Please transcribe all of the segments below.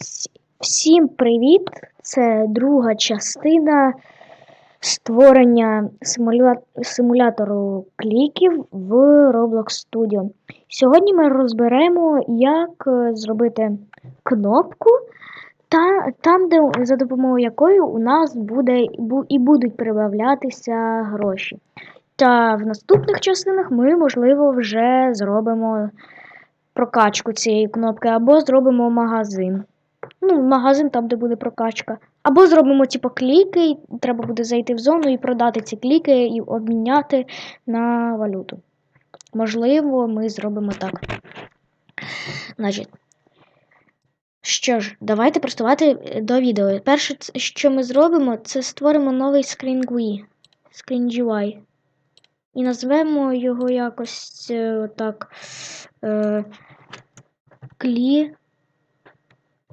Всі- Всім привіт! Це друга частина створення симуля... симулятору кліків в Roblox Studio. Сьогодні ми розберемо, як е, зробити кнопку, та, там, де, за допомогою якої у нас буде і будуть прибавлятися гроші. Та в наступних частинах ми, можливо, вже зробимо прокачку цієї кнопки, або зробимо магазин. Ну, магазин там, де буде прокачка. Або зробимо, типу, кліки, треба буде зайти в зону і продати ці кліки і обміняти на валюту. Можливо, ми зробимо так. Значить. Що ж, давайте приступати до відео. Перше, що ми зробимо, це створимо новий Screen GUI. Screen GUI. І назвемо його якось е, так. Е, клі.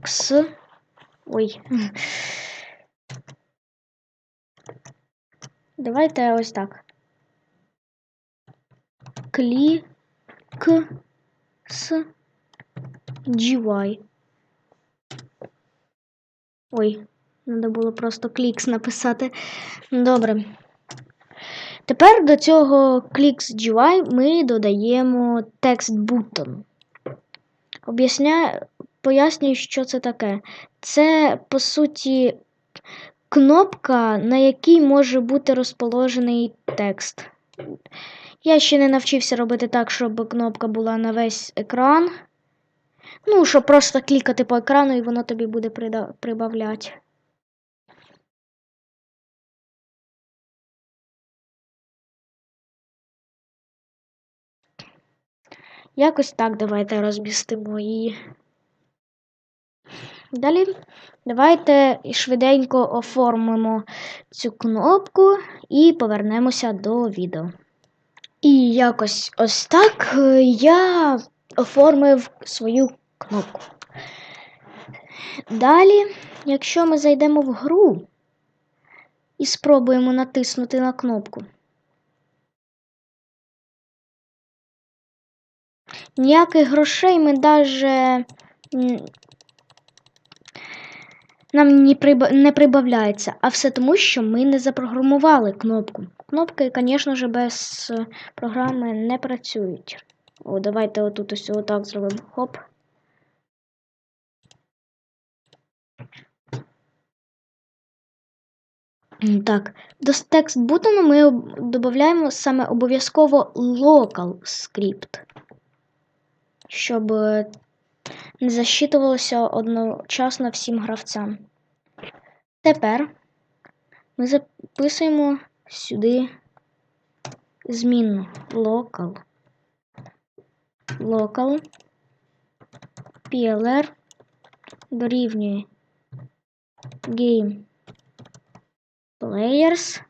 Кс. Ой. Давайте ось так. Клі. К. С. GY. Ой, треба було просто клікс написати. Добре. Тепер до цього клікс GY ми додаємо текст button. Об'ясняю, пояснюю, що це таке. Це, по суті, кнопка, на якій може бути розположений текст. Я ще не навчився робити так, щоб кнопка була на весь екран. Ну, щоб просто клікати по екрану і воно тобі буде прибавляти. Якось так давайте розмістимо її. Далі давайте швиденько оформимо цю кнопку і повернемося до відео. І якось ось так е, я оформив свою кнопку. Далі, якщо ми зайдемо в гру і спробуємо натиснути на кнопку, ніяких грошей ми м, нам не, приба- не прибавляється, а все тому, що ми не запрограмували кнопку. Кнопки, звісно ж, без е, програми не працюють. О, давайте отут ось отак зробимо. Хоп. Так, до текст бутону ми додаємо саме обов'язково local script, щоб е, не засчитувалося одночасно всім гравцям. Тепер ми записуємо сюди змінну local. Local PLR дорівнює game players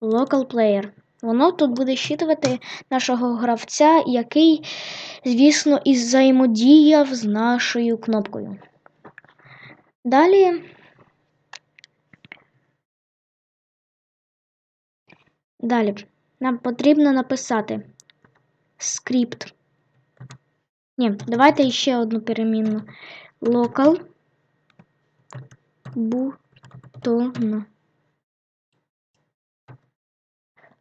local player. Воно тут буде щитувати нашого гравця, який, звісно, і взаємодіяв з нашою кнопкою. Далі. Далі нам потрібно написати скрипт. Ні, давайте ще одну перемінну. Local button.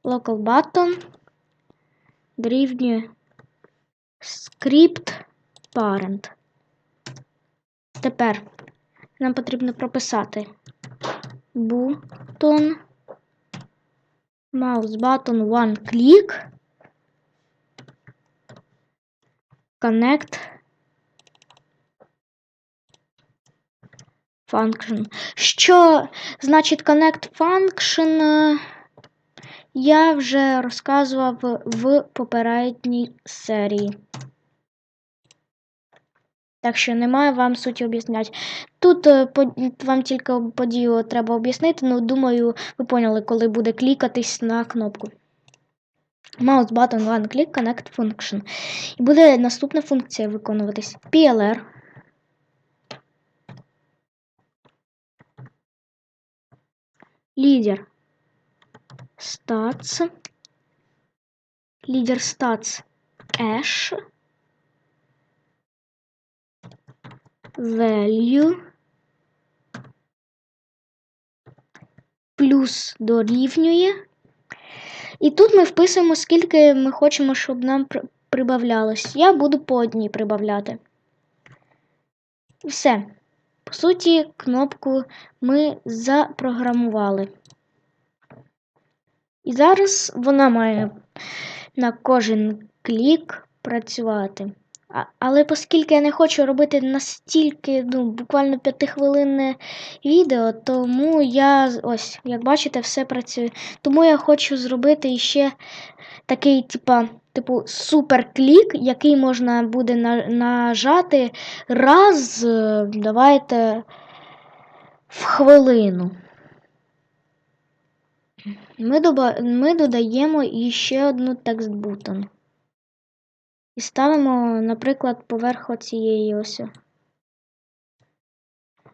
Local button дорівнює script parent. Тепер нам потрібно прописати button mouse button one click connect function. Що значить connect function? е, Я вже розказував в попередній серії. Так що немає вам суті об'ясняти. Тут е, вам тільки подію треба об'яснити, ну думаю, ви поняли, коли буде клікатись на кнопку. Mouse button one click connect function. І буде наступна функція виконуватись. PLR. Лідер. Stats. Лідер stats Ash. Value плюс дорівнює. І тут ми вписуємо, скільки ми хочемо, щоб нам прибавлялось. Я буду по одній прибавляти. Все. По суті, кнопку ми запрограмували. І зараз вона має на кожен клік працювати. Але оскільки я не хочу робити настільки, ну, буквально п'ятихвилинне відео, тому я ось, як бачите, все працює. Тому я хочу зробити ще такий, типа, типу, суперклік, який можна буде на, нажати раз, е, давайте, в хвилину. Ми, доба... ми додаємо іще одну текст бутон. І ставимо, наприклад, поверх цієї ось.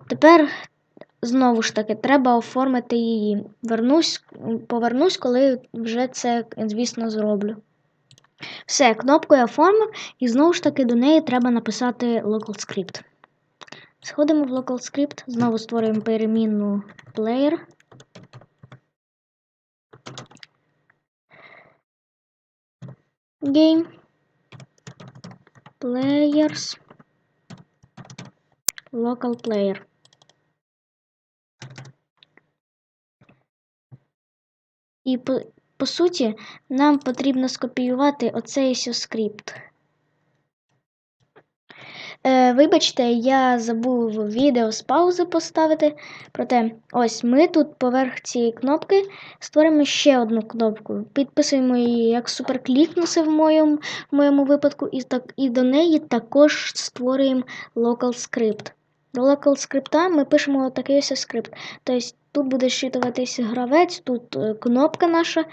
Тепер, знову ж таки, треба оформити її. Вернусь, повернусь, коли вже це, звісно, зроблю. Все, кнопку я оформив, і знову ж таки до неї треба написати local script. Сходимо в local script, знову створюємо перемінну player. Game. Players. Local player. І по, по суті, нам потрібно скопіювати оцей ось скрипт. Е, вибачте, я забув відео з паузи поставити. Проте, ось ми тут поверх цієї кнопки створимо ще одну кнопку. Підписуємо її як суперклікнуси в моєму, в моєму випадку, і, так, і до неї також створюємо local script. До local скрипта ми пишемо такий ось скрипт. Тобто тут буде щитуватись гравець, тут е, кнопка наша,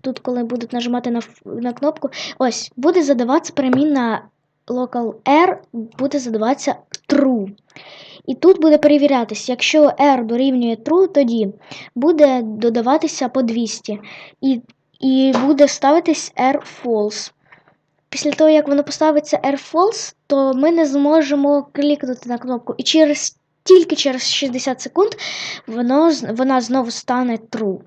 тут, коли будуть нажимати на, на кнопку, ось буде задаватися перемінна local R буде задаватися true. І тут буде перевірятись, якщо R дорівнює true, тоді буде додаватися по 200. І, і буде ставитись R false. Після того, як воно поставиться R false, то ми не зможемо клікнути на кнопку. І через, тільки через 60 секунд воно, вона знову стане true.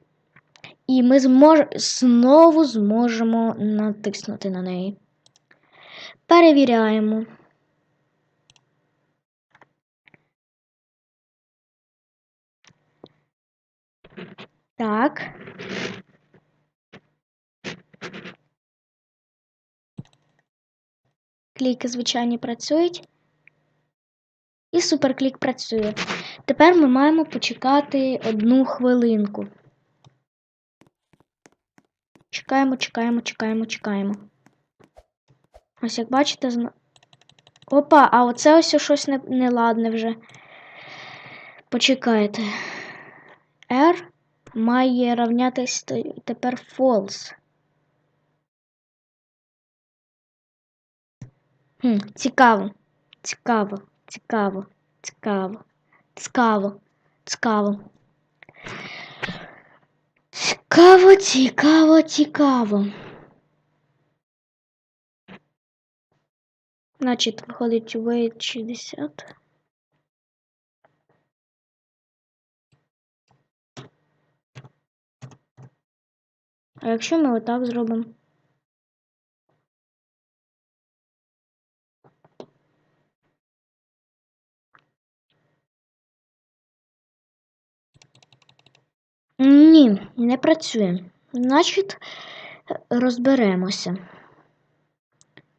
І ми змож, знову зможемо натиснути на неї. Перевіряємо. Так. Кліки звичайні працюють. І суперклік працює. Тепер ми маємо почекати одну хвилинку. Чекаємо, чекаємо, чекаємо, чекаємо. Ось як бачите, зна... Опа, а оце ось щось не- неладне вже. Почекайте. R має равнятись тепер false. Хм, цікаво. Цікаво, цікаво, цікаво, цікаво, цікаво. Цікаво, цікаво, цікаво. Значить, виходить wait 60. А якщо ми отак зробимо? Ні, не працює. Значить, розберемося.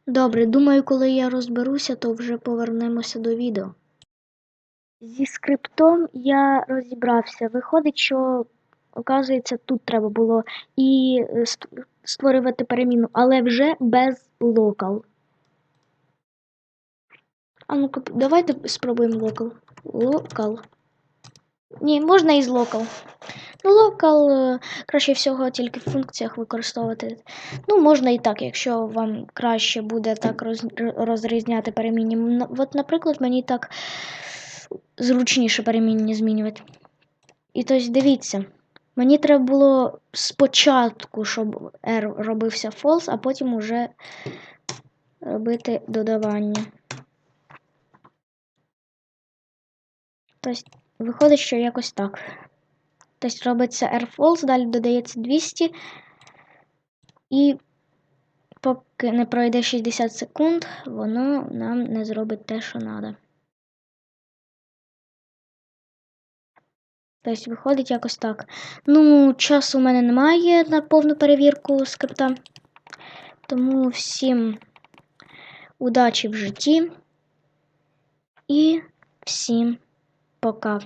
Добре, думаю, коли я розберуся, то вже повернемося до відео. Зі скриптом я розібрався. Виходить, що, оказується, тут треба було і е, створювати переміну, але вже без локал. А ну-ка, давайте спробуємо локал. Локал. Ні, можна і з локал. Ну, локал е, краще всього тільки в функціях використовувати. Ну, можна і так, якщо вам краще буде так роз, розрізняти перемінні. От, наприклад, мені так зручніше перемінні змінювати. І тобто, дивіться, мені треба було спочатку, щоб R робився false, а потім уже робити додавання. Тобто, виходить, що якось так. Тобто робиться Air Falls, далі додається 200. І поки не пройде 60 секунд, воно нам не зробить те, що треба. Тобто виходить якось так. Ну, часу у мене немає на повну перевірку скрипта. Тому всім удачі в житті і всім época